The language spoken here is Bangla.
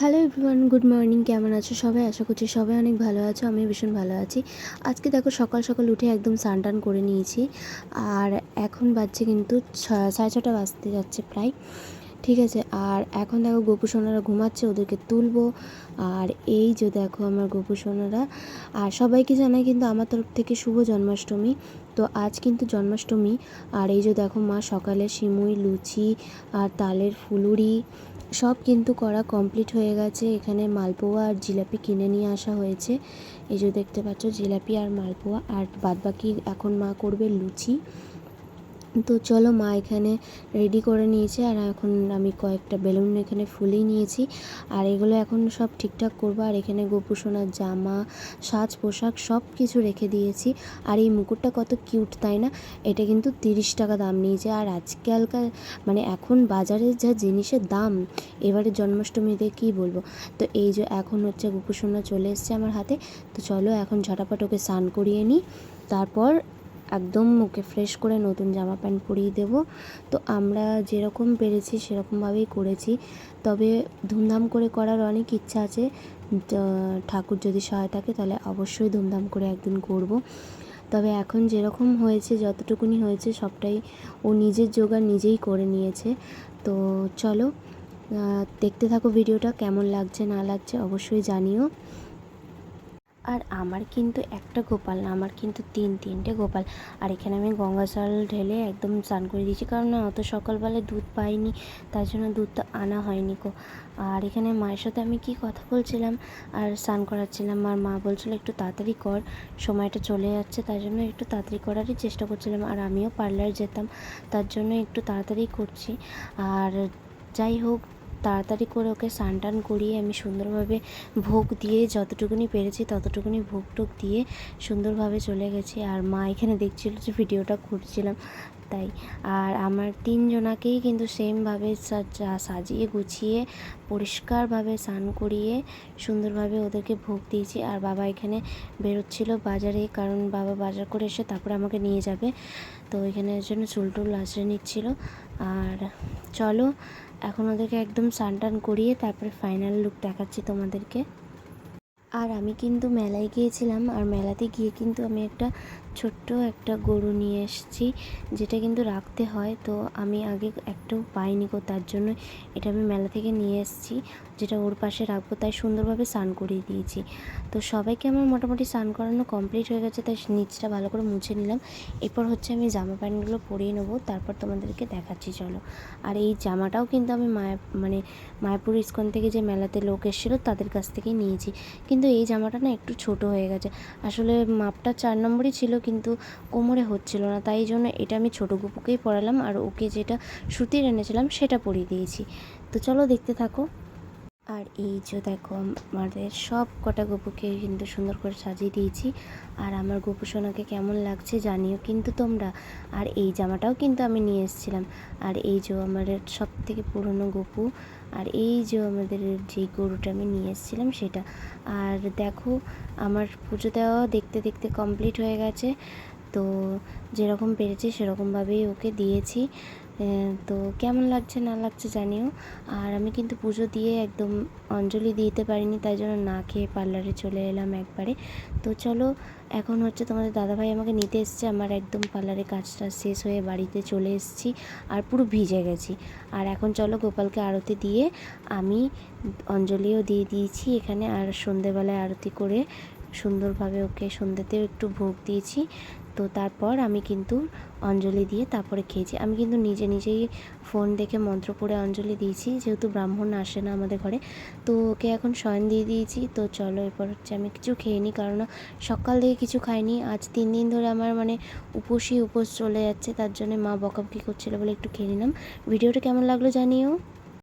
হ্যালো এভরিওয়ান গুড মর্নিং কেমন আছো সবাই? আশা করছি সবাই অনেক ভালো আছো আমি ভীষণ ভালো আছি। আজকে দেখো সকাল সকাল উঠে একদম স্নান টান করে নিয়েছি। আর এখন বাজছে কিন্তু সাড়ে ছটা বাজতে যাচ্ছে প্রায়। ঠিক আছে, আর এখন দেখো গোপু সোনারা ঘুমাচ্ছে, ওদেরকে তুলবো। আর এই যে দেখো আমার গোপু সোনারা। আর সবাইকে জানাই কিন্তু আমার তরফ থেকে শুভ জন্মাষ্টমী। তো আজ কিন্তু জন্মাষ্টমী। আর এই যে দেখো মা সকালে সিমুই, লুচি আর তালের ফুলুরি সব কিন্তু করা কমপ্লিট হয়ে গেছে। এখানে মালপোয়া আর জিলাপি কিনে নিয়ে আসা হয়েছে। এই যে দেখতে পাচ্ছ জিলাপি আর মালপোয়া। আর বাদবাকি এখন মা করবে লুচি। তো চলো মা এখানে রেডি করে নিয়েছে আর এখন আমি কয়েকটা বেলুন এখানে ফুলেই নিয়েছি। আর এগুলো এখন সব ঠিকঠাক করব। আর এখানে গোপু সোনার জামা, সাজ, পোশাক সব কিছু রেখে দিয়েছি। আর এই মুকুটটা কত কিউট তাই না? এটা কিন্তু তিরিশ টাকা দাম নিয়েছে। আর আজকালকার মানে এখন বাজারে যা জিনিসের দাম, এবারে জন্মাষ্টমীতে কী বলব? তো এই যে এখন হচ্ছে গোপু সোনা চলে এসছে আমার হাতে। তো চলো এখন ঝটাপট ওকে স্নান করিয়ে নিই। তারপর একদম মুখে ফ্রেশ করে নতুন জামা প্যান্ট পরিয়ে দেবো। তো আমরা যেরকম পেরেছি সেরকমভাবেই করেছি। তবে ধুমধাম করে করার অনেক ইচ্ছা আছে। ঠাকুর যদি সহায় থাকে তাহলে অবশ্যই ধুমধাম করে একদিন করব। তবে এখন যেরকম হয়েছে, যতটুকুনি হয়েছে সবটাই ও নিজের জোগাড় নিজেই করে নিয়েছে। তো চলো দেখতে থাকো ভিডিওটা, কেমন লাগছে না লাগছে অবশ্যই জানিও। আর আমার কিন্তু একটা গোপাল না, আমার কিন্তু তিন, তিনটে গোপাল। আর এখানে আমি গঙ্গা জল ঢেলে একদম স্নান করে দিয়েছি। কারণ না, অত সকালবেলায় দুধ পাইনি, তার জন্য দুধটা আনা হয়নি কো আর এখানে মায়ের সাথে আমি কি কথা বলছিলাম? আর স্নান করাচ্ছিলাম, আর মা বলছিল একটু তাড়াতাড়ি কর, সময়টা চলে যাচ্ছে, তার জন্য একটু তাড়াতাড়ি করারই চেষ্টা করছিলাম, আর আমিও পার্লার যেতাম, তার জন্য একটু তাড়াতাড়ি করছি। আর যাই হোক তাড়াতাড়ি করে ওকে স্নান টান করিয়ে আমি সুন্দরভাবে ভোগ দিয়ে যতটুকুনি পেরেছি ততটুকুনি ভোগ টোক দিয়ে সুন্দরভাবে চলে গেছি। আর মা এখানে দেখছিল যে ভিডিওটা করছিলাম। তাই। আর আমার তিনজনাকেই কিন্তু সেমভাবে সাজিয়ে, গুছিয়ে, পরিষ্কারভাবে স্নান করিয়ে, সুন্দরভাবে ওদেরকে ভোগ দিয়েছি। আর বাবা এখানে বেরোচ্ছিল বাজারে, কারণ বাবা বাজার করে এসে তারপরে আমাকে নিয়ে যাবে। তো এখানে জন্য চুল টুল আঁচড়ে নিচ্ছিল। আর চলো, এখন ওদেরকে একদম স্নান টান করিয়ে তারপরে ফাইনাল লুক দেখাচ্ছি তোমাদেরকে। আর আমি কিন্তু মেলায় গিয়েছিলাম। আর মেলাতে গিয়ে কিন্তু আমি একটা ছোট্ট একটা গরু নিয়ে এসেছি, যেটা কিন্তু রাখতে হয়। তো আমি আগে একটাও পাইনি গো তার জন্য এটা আমি মেলা থেকে নিয়ে এসেছি, যেটা ওর পাশে রাখব, তাই সুন্দরভাবে স্নান করিয়ে দিয়েছি। তো সবাইকে আমার মোটামুটি স্নান করানো কমপ্লিট হয়ে গেছে, তাই নিচটা ভালো করে মুছে নিলাম। এরপর হচ্ছে আমি জামা প্যান্টগুলো পরিয়ে নেব, তারপর তোমাদেরকে দেখাচ্ছি, চলো। আর এই জামাটাও কিন্তু আমি মায়া মানে মায়াপুর ইস্কন থেকে যে মেলাতে লোক এসেছিল, তাদের কাছ থেকেই নিয়েছি। কিন্তু এই জামাটা না একটু ছোট হয়ে গেছে। আসলে মাপটা চার নম্বরই ছিল কিন্তু কোমরে হচ্ছিল না। তাই জন্য এটা আমি ছোটো গুপুকেই পড়ালাম আর ওকে যেটা সুতির এনেছিলাম সেটা পরিয়ে দিয়েছি। তো চলো দেখতে থাকো। আর এই যে দেখো, আমাদের সব কটা গপুকে কিন্তু সুন্দর করে সাজিয়ে দিয়েছি। আর আমার গপু সোনাকে কেমন লাগছে জানিও কিন্তু তোমরা। আর এই জামাটাও কিন্তু আমি নিয়ে এসেছিলাম। আর এই যে আমাদের সব থেকে পুরনো গপু, আর এই যে আমাদের যে গরুটা আমি নিয়ে এসেছিলাম সেটা। আর দেখো, আমার পুজো দেওয়া দেখতে দেখতে কমপ্লিট হয়ে গেছে। তো যেরকম পেরেছি সেরকমভাবেই ওকে দিয়েছি। তো কেমন লাগছে না লাগছে জানিও। আর আমি কিন্তু পুজো দিয়ে একদম অঞ্জলি দিতে পারিনি, তাই জন্য না খেয়ে পার্লারে চলে এলাম একবারে। তো চলো, এখন হচ্ছে তোমাদের দাদাভাই আমাকে নিতে এসছে। আমার একদম পার্লারে কাজটা শেষ হয়ে বাড়িতে চলে এসেছি আর পুরো ভিজে গেছি। আর এখন চলো গোপালকে আরতি দিয়ে আমি অঞ্জলিও দিয়ে দিয়েছি এখানে আর সন্ধেবেলায় আরতি করে সুন্দরভাবে ওকে সন্ধ্যেতেও একটু ভোগ দিয়েছি। তো তারপর আমি কিন্তু অঞ্জলি দিয়ে তারপরে খেয়েছি। আমি কিন্তু নিজে নিজেই ফোন দেখে মন্ত্র পড়ে অঞ্জলি দিয়েছি, যেহেতু ব্রাহ্মণ আসে না আমাদের ঘরে। তো ওকে এখন শয়ন দিয়ে দিয়েছি। তো চলো এরপর হচ্ছে আমি কিছু খেয়ে নিই, কারণ সকাল থেকে কিছু খাইনি। আজ তিন দিন ধরে আমার মানে উপোসই উপোস চলে যাচ্ছে। তার জন্য মা বকাবকি করছিল বলে একটু খেয়ে নিলাম। ভিডিওটা কেমন লাগল জানিও।